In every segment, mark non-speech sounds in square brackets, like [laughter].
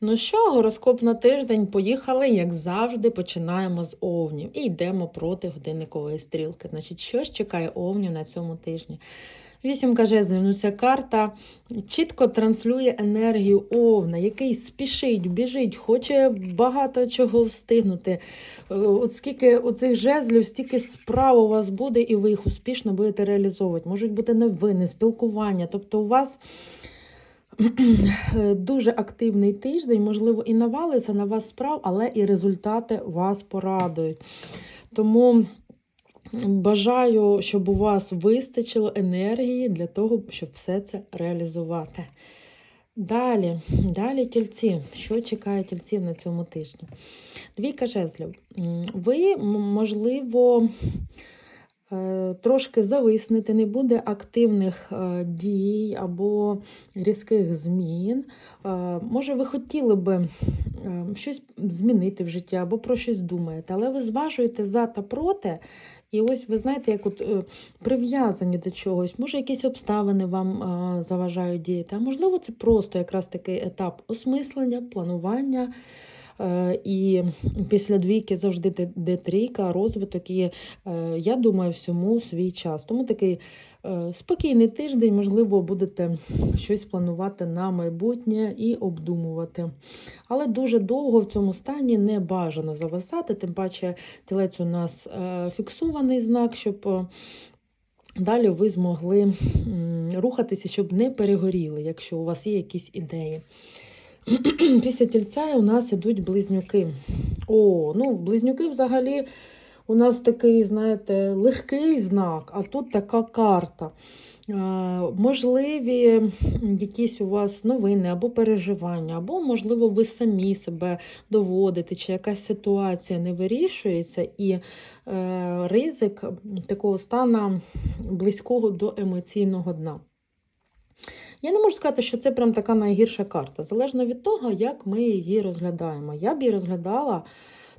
Ну що, гороскоп на тиждень поїхали, як завжди, починаємо з овнів і йдемо проти годинникової стрілки. Значить, що ж чекає овнів на цьому тижні? Вісімка жезлів, ну ця карта чітко транслює енергію овна, який спішить, біжить, хоче багато чого встигнути. Е, От скільки оцих жезлів, стільки справ у вас буде, і ви їх успішно будете реалізовувати. Можуть бути новини, спілкування. Тобто у вас дуже активний тиждень, можливо, і навалиться на вас справ, але і результати вас порадують. Тому бажаю, щоб у вас вистачило енергії для того, щоб все це реалізувати. Далі, далі тільці. Що чекає тільців на цьому тижні? Двійка жезлів. Ви, можливо, е, трошки зависнете, не буде активних е, дій або різких змін. Е, Може, ви хотіли би е, щось змінити в житті або про щось думаєте, але ви зважуєте за та проти. І ось ви знаєте, як от е, прив'язані до чогось, може, якісь обставини вам е, заважають діяти, а можливо, це просто якраз такий етап осмислення, планування. Е, І після двійки завжди йде трійка, розвиток, і е, я думаю, всьому свій час. Тому такий е, спокійний тиждень, можливо, будете щось планувати на майбутнє і обдумувати. Але дуже довго в цьому стані не бажано зависати, тим паче тілець у нас фіксований знак, щоб далі ви змогли рухатися, щоб не перегоріли, якщо у вас є якісь ідеї. [clears throat] Після тільця у нас ідуть близнюки. О, ну, близнюки взагалі у нас такий, знаєте, легкий знак, а тут така карта. Е, Можливі якісь у вас новини або переживання, або, можливо, ви самі себе доводите, чи якась ситуація не вирішується, і е, ризик такого стану близького до емоційного дна. Я не можу сказати, що це прям така найгірша карта. Залежно від того, як ми її розглядаємо. Я б її розглядала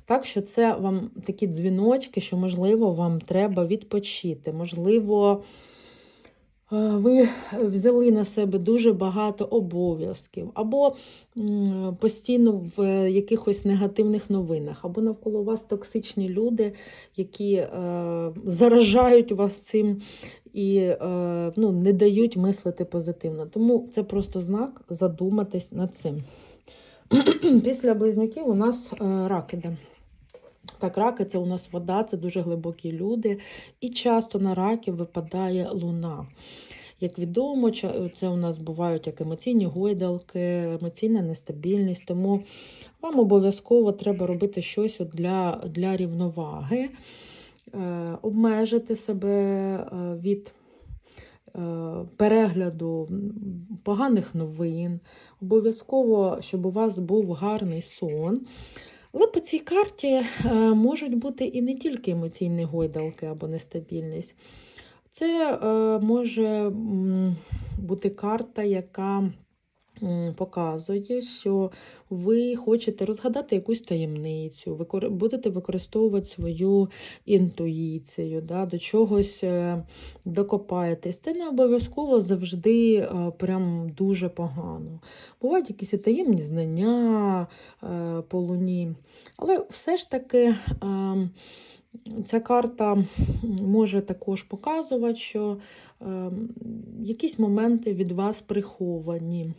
так, що це вам такі дзвіночки, що, можливо, вам треба відпочити. Можливо, ви взяли на себе дуже багато обов'язків, або постійно в якихось негативних новинах, або навколо вас токсичні люди, які е, заражають вас цим і е, ну, не дають мислити позитивно. Тому це просто знак задуматись над цим. [clears throat] Після близнюків у нас е, рак іде. Так, раки це у нас вода, це дуже глибокі люди, і часто на раків випадає луна. Як відомо, це у нас бувають як емоційні гойдалки, емоційна нестабільність, тому вам обов'язково треба робити щось для, для рівноваги, е, обмежити себе е, від е, перегляду поганих новин. Обов'язково, щоб у вас був гарний сон. Але по цій карті е, можуть бути і не тільки емоційні гойдалки або нестабільність. Це е, може бути карта, яка показує, що ви хочете розгадати якусь таємницю, будете використовувати свою інтуїцію, да, до чогось е, докопаєтесь. Це не обов'язково завжди прям дуже погано. Бувають якісь і таємні знання е, по луні. Але все ж таки ем, ця карта може також показувати, що ем, якісь моменти від вас приховані.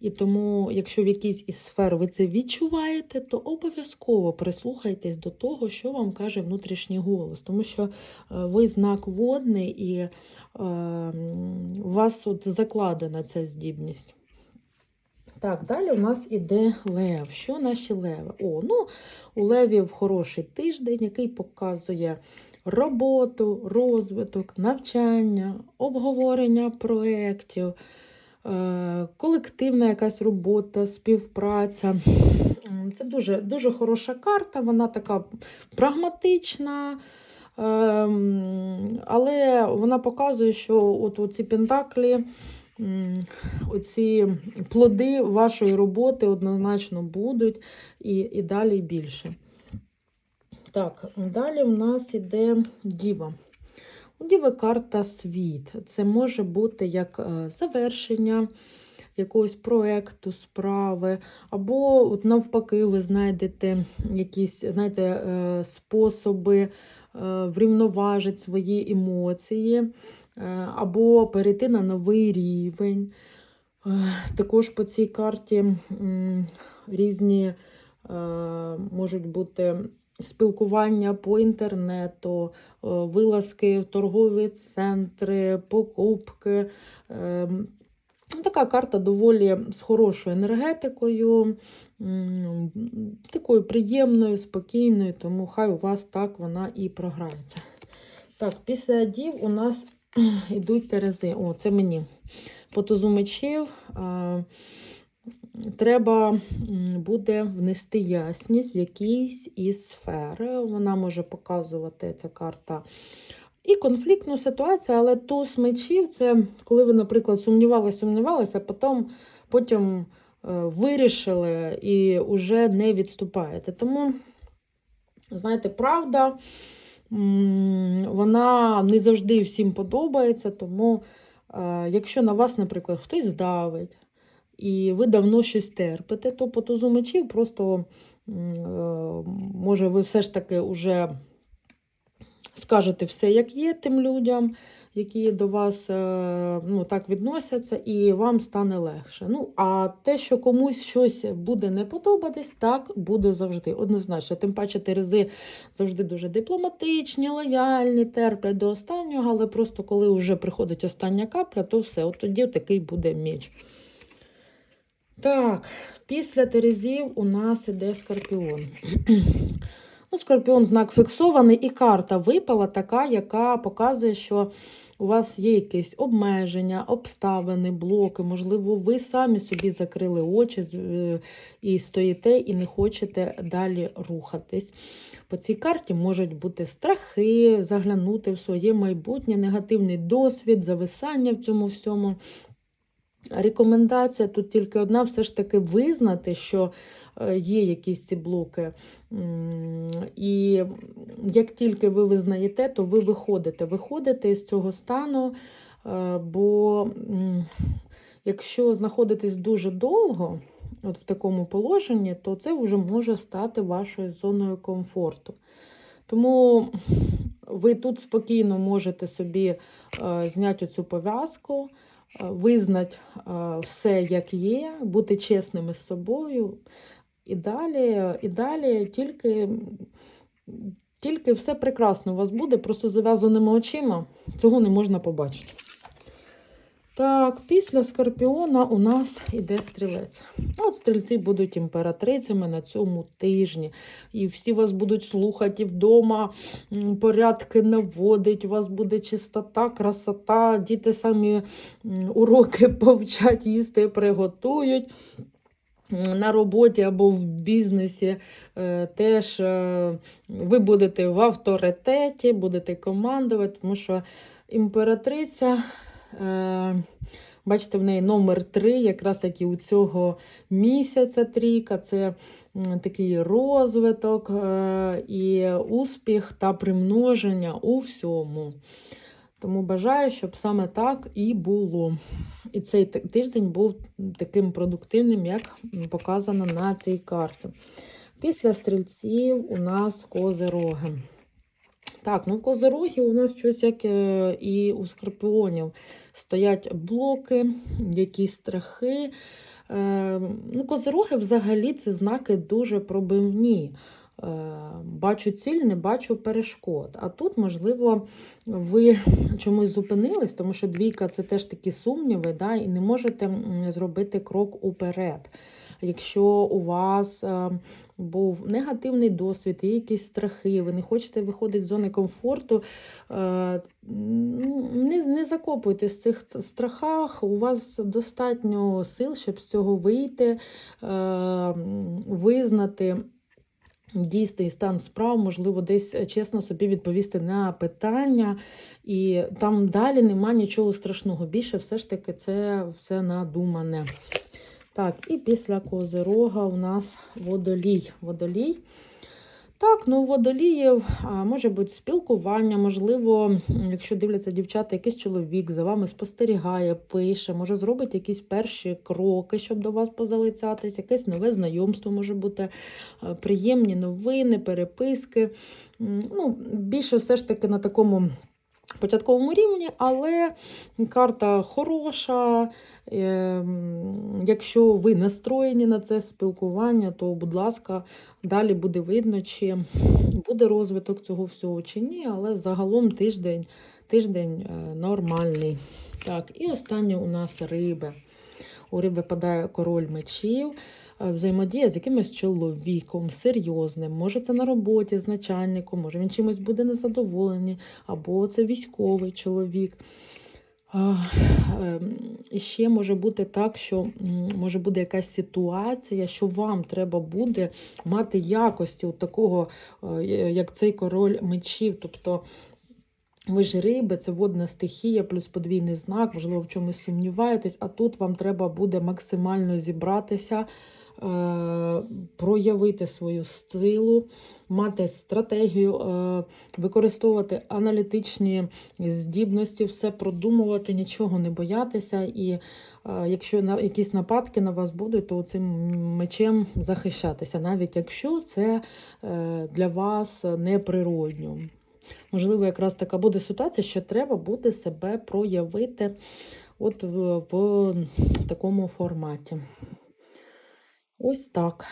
І тому, якщо в якійсь із сфер ви це відчуваєте, то обов'язково прислухайтесь до того, що вам каже внутрішній голос, тому що е, ви знак водний і е, у вас от закладена ця здібність. Так, далі у нас іде лев. Що наші леви? О, ну, у левів хороший тиждень, який показує роботу, розвиток, навчання, обговорення проєктів, е, колективна якась робота, співпраця. Це дуже, дуже хороша карта, вона така прагматична. ем, Але вона показує, що от ці пентаклі оці плоди вашої роботи однозначно будуть і, і далі більше. Так, далі в нас іде діва. У діви карта світ. Це може бути як е, завершення якогось проекту, справи, або от навпаки, ви знайдете якісь знаєте, е, способи е, врівноважити свої емоції, е, або перейти на новий рівень. Е, Також по цій карті різні можуть бути спілкування по інтернету, вилазки в торгові центри, покупки. Ну, Така карта доволі з хорошою енергетикою, такою приємною, спокійною, тому хай у вас так вона і програється. Так, після дів у нас [clears throat] йдуть терези. О, це мені. По треба буде внести ясність в якійсь із сфер. Вона може показувати ця карта і конфліктну ситуацію, але туз мечів це коли ви, наприклад, сумнівалися, сумнівалися, а потім, потім е, вирішили і вже не відступаєте. Тому, знаєте, правда, вона не завжди всім подобається, тому. Е, Якщо на вас, наприклад, хтось здавить, і ви давно щось терпите, то по тузу мечів просто, е, може, ви все ж таки вже скажете все, як є тим людям, які до вас е, ну, так відносяться, і вам стане легше. Ну, а те, що комусь щось буде не подобатись, так буде завжди. Однозначно. Тим паче Терези завжди дуже дипломатичні, лояльні, терплять до останнього, але просто коли вже приходить остання капля, то все, от тоді такий буде меч. Так, після Терезів у нас іде Скорпіон. Ну, Скорпіон знак фіксований, і карта випала така, яка показує, що у вас є якісь обмеження, обставини, блоки. Можливо, ви самі собі закрили очі е, і стоїте, і не хочете далі рухатись. По цій карті можуть бути страхи, заглянути в своє майбутнє, негативний досвід, зависання в цьому всьому. Рекомендація тут тільки одна: все ж таки визнати, що е, є якісь ці блоки. І як тільки ви визнаєте, то ви виходите. Виходите із цього стану, е, бо якщо знаходитесь дуже довго, от в такому положенні, то це вже може стати вашою зоною комфорту. Тому ви тут спокійно можете собі е, зняти цю пов'язку, визнати е, все, як є, бути чесними з собою. І далі, і далі тільки, тільки все прекрасно у вас буде, просто зав'язаними очима цього не можна побачити. Так, після Скорпіона у нас іде стрілець. От стрільці будуть імператрицями на цьому тижні. І всі вас будуть слухати вдома порядки наводить, у вас буде чистота, красота, діти самі уроки [laughs] повчать, їсти приготують. На роботі або в бізнесі е, теж е, ви будете в авторитеті, будете командувати, тому що імператриця, бачите, в неї номер 3, якраз як і у цього місяця трійка, це такий розвиток е, і успіх та примноження у всьому. Тому бажаю, щоб саме так і було. І цей тиждень був таким продуктивним, як показано на цій карті. Після стрільців у нас козироги. Так, ну в козирогі у нас щось як е, і у скорпіонів. Стоять блоки, якісь страхи. Е, ну, Козироги взагалі це знаки дуже пробивні. Е, Бачу ціль, не бачу перешкод. А тут, можливо, ви чомусь зупинились, тому що двійка це теж такі сумніви, да, і не можете зробити крок уперед. Якщо у вас е, був негативний досвід, є якісь страхи, ви не хочете виходити з зони комфорту, е, не, не закопуйтесь в цих страхах, у вас достатньо сил, щоб з цього вийти, е, визнати. Дійсний стан справ, можливо, десь чесно собі відповісти на питання, і там далі нема нічого страшного. Більше все ж таки це все надумане. Так, і після козирога у нас водолій. Водолій. Так, ну водоліїв може бути спілкування, можливо, якщо дивляться дівчата, якийсь чоловік за вами спостерігає, пише, може зробить якісь перші кроки, щоб до вас позалицятись, якесь нове знайомство може бути, приємні новини, переписки. Ну, більше все ж таки на такому початковому рівні, але карта хороша. Е, Якщо ви настроєні на це спілкування, то, будь ласка, далі буде видно, чи буде розвиток цього всього чи ні, але загалом тиждень, тиждень е, нормальний. Так, і останнє у нас риби. У риби випадає король мечів. Е, Взаємодія з якимось чоловіком, серйозним. Може, це на роботі з начальником, може він чимось буде незадоволений, або це військовий чоловік. Ем, І ще може бути так, що може буде якась ситуація, що вам треба буде мати якості от такого, е, як цей король мечів. Тобто ви ж риби, це водна стихія, плюс подвійний знак, можливо, в чомусь сумніваєтесь, а тут вам треба буде максимально зібратися, проявити свою силу, мати стратегію, е, використовувати аналітичні здібності, все продумувати, нічого не боятися. І е, якщо якісь нападки на вас будуть, то цим мечем захищатися, навіть якщо це е, для вас неприродньо. Можливо, якраз така буде ситуація, що треба буде себе проявити от в, в такому форматі. Ось так.